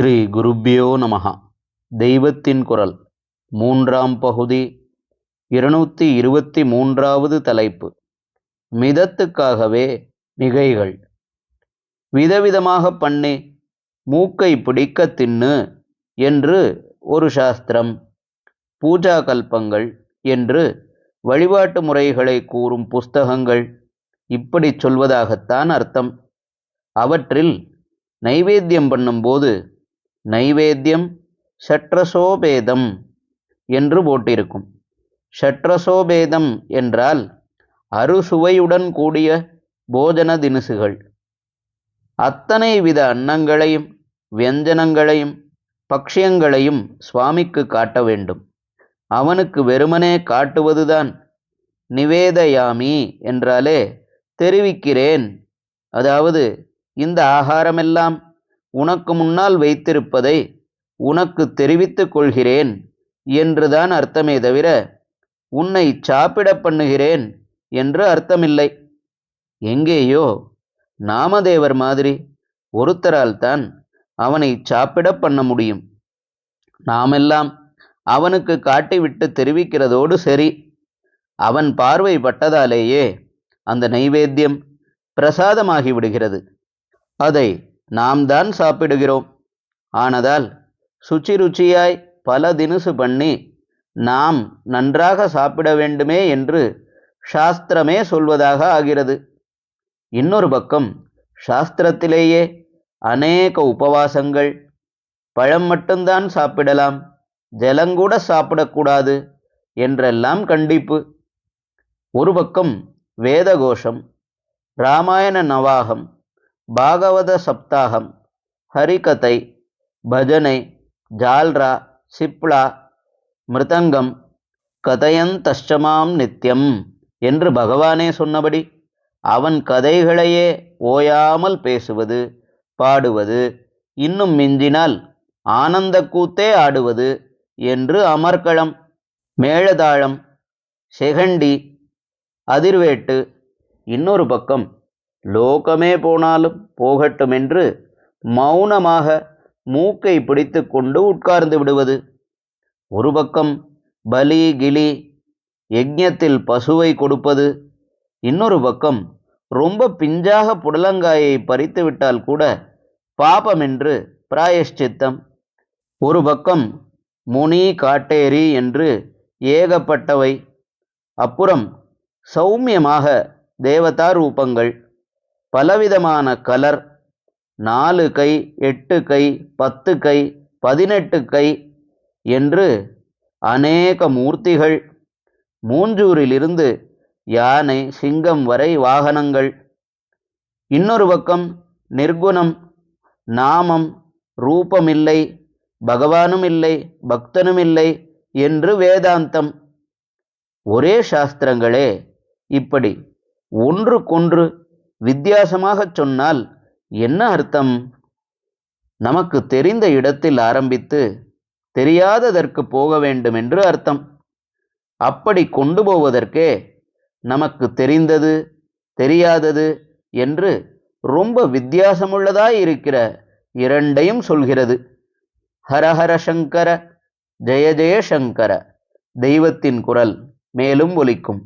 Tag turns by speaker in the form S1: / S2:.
S1: ஸ்ரீ குருப்பியோ நமகா தெய்வத்தின் குரல். மூன்றாம் பகுதி. இருநூற்றி இருபத்தி மூன்றாவது தலைப்பு. மிதத்துக்காகவே மிகைகள். விதவிதமாக பண்ணி மூக்கை பிடிக்க தின்னு என்று ஒரு சாஸ்திரம். பூஜா கல்பங்கள் என்று வழிபாட்டு முறைகளை கூறும் புஸ்தகங்கள். இப்படி சொல்வதாகத்தான் அர்த்தம். அவற்றில் நைவேத்தியம் பண்ணும்போது நைவேத்தியம் ஷட்ரசோபேதம் என்று போட்டிருக்கும். ஷட்ரசோபேதம் என்றால் அறுசுவையுடன் கூடிய போஜன தினுசுகள். அத்தனை வித அன்னங்களையும் வியஞ்சனங்களையும் பக்ஷியங்களையும் சுவாமிக்கு காட்ட வேண்டும். அவனுக்கு வெறுமனே காட்டுவதுதான் நிவேதயாமி என்றாலே தெரிவிக்கிறேன். அதாவது இந்த ஆகாரமெல்லாம் உனக்கு முன்னால் வைத்திருப்பதை உனக்கு தெரிவித்துக் கொள்கிறேன் என்றுதான் அர்த்தமே தவிர உன்னை சாப்பிட பண்ணுகிறேன் என்று அர்த்தமில்லை. எங்கேயோ நாமதேவர் மாதிரி ஒருத்தரால் தான் அவனை சாப்பிட பண்ண முடியும். நாமெல்லாம் அவனுக்கு காட்டிவிட்டு தெரிவிக்கிறதோடு சரி. அவன் பார்வை பட்டதாலேயே அந்த நைவேத்தியம் பிரசாதமாகிவிடுகிறது அதை நாம் தான் சாப்பிடுகிறோம். ஆனதால் சுச்சி ருச்சியாய் பல தினுசு பண்ணி நாம் நன்றாக சாப்பிட வேண்டுமே என்று சாஸ்திரமே சொல்வதாக ஆகிறது. இன்னொரு பக்கம் சாஸ்திரத்திலேயே அநேக உபவாசங்கள் பழம் மட்டும்தான் சாப்பிடலாம் ஜலங்கூட சாப்பிடக்கூடாது என்றெல்லாம் கண்டிப்பு. ஒரு பக்கம் வேதகோஷம் ராமாயண நவாகம் பாகவத சப்தாகம் ஹரிகதை பஜனை ஜால்ரா சிப்ளா மிருதங்கம் கதையந்தஷ்டமாம் நித்தியம் என்று பகவானே சொன்னபடி அவன் கதைகளையே ஓயாமல் பேசுவது பாடுவது இன்னும் மிஞ்சினால் ஆனந்த கூத்தே ஆடுவது என்று அமர்க்களம் மேளதாளம் செகண்டி அதிர்வேட்டு இன்னொரு பக்கம் லோகமே போனாலும் போகட்டும் என்று மௌனமாக மூக்கை பிடித்து கொண்டு உட்கார்ந்து விடுவது. ஒரு பக்கம் பலி கிளி யஜ்யத்தில் பசுவை கொடுப்பது. இன்னொரு பக்கம் ரொம்ப பிஞ்சாக புடலங்காயை பறித்து விட்டால் கூட பாபம் என்று பிராயஷ்சித்தம். ஒரு பக்கம் முனி காட்டேரி என்று ஏகப்பட்டவை. அப்புறம் சௌமியமாக தேவதா ரூபங்கள். பலவிதமான கலர். நாலு கை எட்டு கை பத்து கை பதினெட்டு கை என்று அநேக மூர்த்திகள். மூஞ்சூரிலிருந்து யானை சிங்கம் வரை வாகனங்கள். இன்னொரு பக்கம் நிர்குணம் நாமம் ரூபமில்லை பகவானும் இல்லை பக்தனும் இல்லை என்று வேதாந்தம். ஒரே சாஸ்திரங்களே இப்படி ஒன்றுக்கொன்று வித்தியாசமாகச் சொன்னால் என்ன அர்த்தம்? நமக்கு தெரிந்த இடத்தில் ஆரம்பித்து தெரியாததற்கு போக வேண்டும் என்று அர்த்தம். அப்படி கொண்டு போவதற்கே நமக்கு தெரிந்தது தெரியாதது என்று ரொம்ப வித்தியாசமுள்ளதாய் இருக்கிற இரண்டையும் சொல்கிறது. ஹரஹர சங்கர ஜெய ஜெய சங்கர தெய்வத்தின் குரல் மேலும் ஒலிக்கும்.